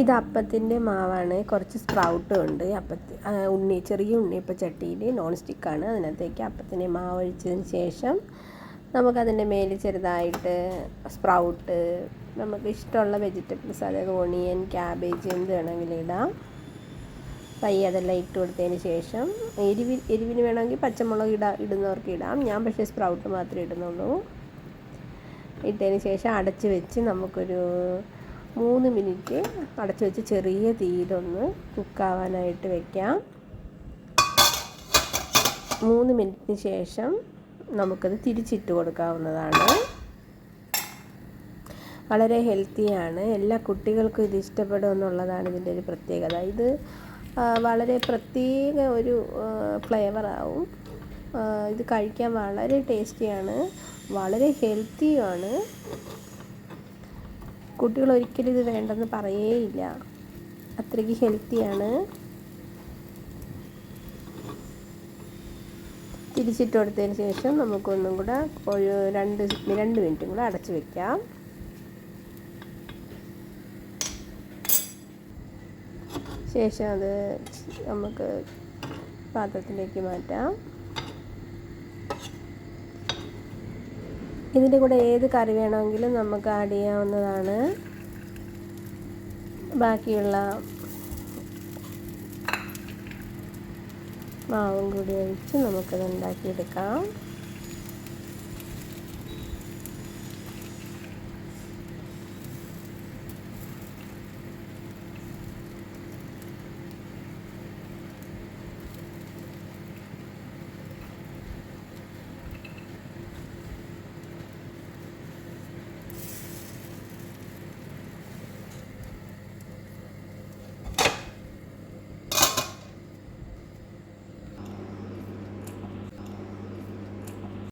ഇത് അപ്പത്തിന്റെ മാവാണ്. കുറച്ച് സ്പ്രൗട്ടും ഉണ്ട്. അപ്പത്തി ഉണ്ണി ചെറിയ ഉണ്ണിയപ്പ ചട്ടിയിൽ നോൺ സ്റ്റിക്കാണ് അതിനകത്തേക്ക് അപ്പത്തിന്റെ മാവ് ഒഴിച്ചതിന് ശേഷം നമുക്കതിന്റെ മേലിൽ ചെറുതായിട്ട് സ്പ്രൗട്ട് നമുക്ക് ഇഷ്ടമുള്ള വെജിറ്റബിൾസ് അതായത് ഓണിയൻ ക്യാബേജ് എന്ത് വേണമെങ്കിലും ഇടാം. പയ്യെ അതെല്ലാം ഇട്ട് കൊടുത്തതിന് ശേഷം എരിവി എരിവിന് വേണമെങ്കിൽ പച്ചമുളക് ഇടാ ഇടുന്നവർക്ക് ഇടാം. ഞാൻ പക്ഷേ സ്പ്രൗട്ട് മാത്രമേ ഇടുന്നുള്ളൂ. ഇട്ടതിന് ശേഷം അടച്ച് വെച്ച് നമുക്കൊരു മൂന്ന് മിനിറ്റ് അടച്ചു വെച്ച് ചെറിയ തീയിലൊന്ന് കുക്കാവാനായിട്ട് വെക്കാം. മൂന്ന് മിനിറ്റിന് ശേഷം നമുക്കത് തിരിച്ചിട്ട് കൊടുക്കാവുന്നതാണ്. വളരെ ഹെൽത്തിയാണ് എല്ലാ കുട്ടികൾക്കും ഇത് ഇഷ്ടപ്പെടും എന്നുള്ളതാണ് ഇതിന്റെ ഒരു പ്രത്യേകത. ഇത് വളരെ പ്രത്യേക ഒരു ഫ്ലേവറാവും ഇത് കഴിക്കാൻ വളരെ ടേസ്റ്റിയാണ് വളരെ ഹെൽത്തിയുമാണ് കുട്ടികൾ ഒരിക്കലും ഇത് വേണ്ടെന്ന് പറയേയില്ല. അത്രയ്ക്ക് ഹെൽത്തിയാണ്. തിരിച്ചിട്ട് കൊടുത്തതിന് ശേഷം നമുക്കൊന്നും കൂടെ ഒരു രണ്ട് രണ്ട് മിനിറ്റും കൂടെ അടച്ചു വെക്കാം. ശേഷം അത് നമുക്ക് പാത്രത്തിലേക്ക് മാറ്റാം. ഇതിന്റെ കൂടെ ഏത് കറി വേണമെങ്കിലും നമുക്ക് ആഡ് ചെയ്യാവുന്നതാണ്. ബാക്കിയുള്ള മാവും കൂടി ഒഴിച്ച് നമുക്കത് ഉണ്ടാക്കിയെടുക്കാം.